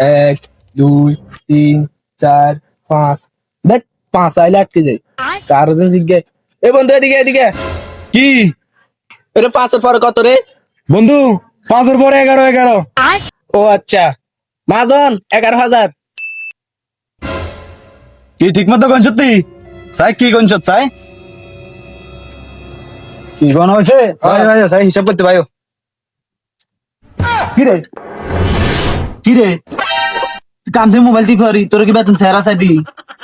এক দুই তিন চার পাঁচ। দেখ পাঁচ আইলে আটকে যায়। কার ওজন জিজ্ঞে এ বন্ধু এদিকে এদিকে। কি? এটা পাঁচের পরে কত রে? বন্ধু পাঁচের পরে এগারো এগারো। ও আচ্ছা। মাজন এগারো হাজার। কি ঠিক মতো কোন সত্যি? চাই কি সত চাই? কি কোন হয়েছে? ভাই ভাই চাই হিসাব করতে ভাইও কি রে? কি রে? কান্দে মোবাইল টিপি পারি তোর কি বেতন চেহারা চাই দি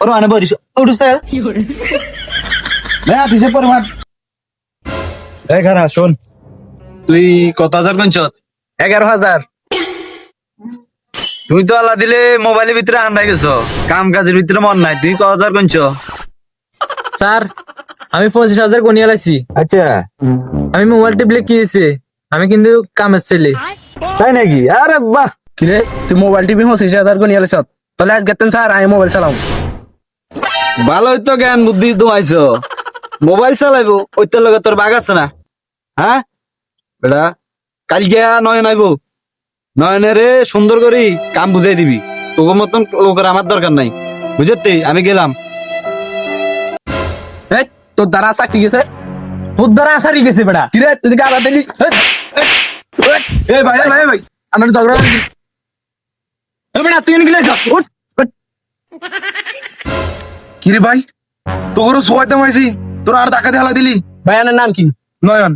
ওর মানে বরিস উঠিস ভাই আট হিসাব পরে মার এই খারা শোন। তুই কত হাজার কোনছত এগারো হাজার। তুই তো আল্লাহ দিলে মোবাইলের ভিতরে আন্দাই গেছো। কাম কাজের ভিতরে মন নাই তুই কত হাজার কোনছ স্যার আমি পঁচিশ হাজার গনিয়ে লাইছি। আচ্ছা। আমি মোবাইল টিপলে কি হয়েছে আমি কিন্তু কামের ছেলে। তাই নাকি? আরে বাহ! কিরে তুই মোবাইল টিভি হাজার করে নিয়ে এসত তাহলে আজ গেতেন স্যার আমি মোবাইল চালাম ভালোই তো জ্ঞান বুদ্ধি তোমাইছো মোবাইল চালাইবো ওই তোর লগে তোর বাগ আছে না হ্যাঁ বেটা কালকে নয় নাইবো নয়নে সুন্দর করি কাম বুঝাই দিবি তোর মতন লোকের আমার দরকার নাই বুঝতে আমি গেলাম এই তোর দ্বারা চাকরি গেছে তোর দ্বারা আসারই গেছে বেড়া কিরে তুই আলাদা দিলি এই ভাই ভাই ভাই আমার ঝগড়া বেটা তুই গেলে উঠ। কিরে ভাই তোর সবাইতে মারছি তোর আর দিয়ে হালা দিলি? ভাইয়ানের নাম কি? নয়ন।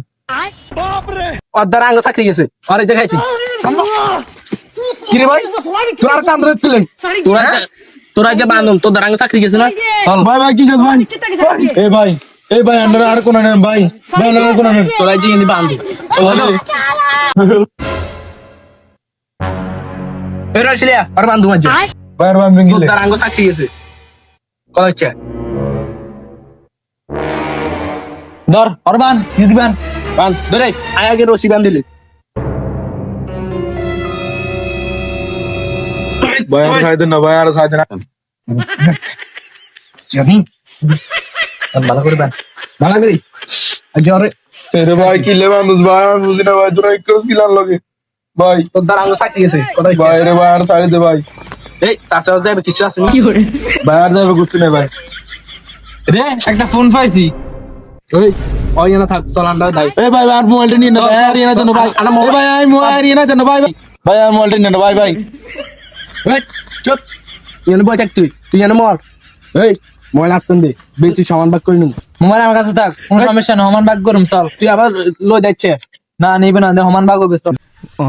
দ্বারা আঙ্গ চাকরি গেছে আর এই যে কিরে ভাই তোর আর কাম দিলে তোরা যে- তোরা যে বান্ধব তোর দ্বারা চাকরি গেছে না? ভাই ভাই কি ভাই এই ভাই এই ভাই আন্ডার আর কোন নেন ভাই। ভাই আর কোন নেন তোরা যে ইনি বান্ধব। এর আসলিয়া আর বান্ধব মাঝে আর ভাই তোর গিলে। দ্বারা আঙ্গ চাকরি গেছে। কত হচ্ছে। ধর অরবান কি দিবেন বান ধরে আয় আগে রশি বান দিলে। ভাই আর সাইড না ভাই আর সাইড না। জানি। ভালো করে বান ভালো করে। জ্বরে তেরে ভাই কি লে মানুষ ভাই আমি বুঝি না ভাই তোরা এক ক্রস কি লাল লাগে? ভাই। তোর দ্বারা আঙ্গ চাকরি গেছে হচ্ছে? ভাই রে ভাই আর সাইড দে ভাই। এই চাষা যাবে কিছু আছে না? ভাই আর যাবে গুস্তি নাই ভাই। রে একটা ফোন পাইছি। ওই ওই না থাক চলানটা দাই এই ভাই আর মোবাইলটা নিয়ে না ভাই আর ইয়ে না জানো ভাই। আনা মোবাইল- ভাই আই মোবাইল ইয়ে না জানো ভাই। ভাই ভাই আর মোবাইলটা নিয়ে না ভাই ভাই। এই চুপ। তুই বই থাক তুই। তুই জানো মর। এই ময়লা হাত দে। বেশি সমান ভাগ করে নিব মোবাইল আমার কাছে থাক কোন সমস্যা না সমান ভাগ করুম চল। তুই আবার লই যাচ্ছে। না নিবে না দে সমান ভাগ হবে চল। 어...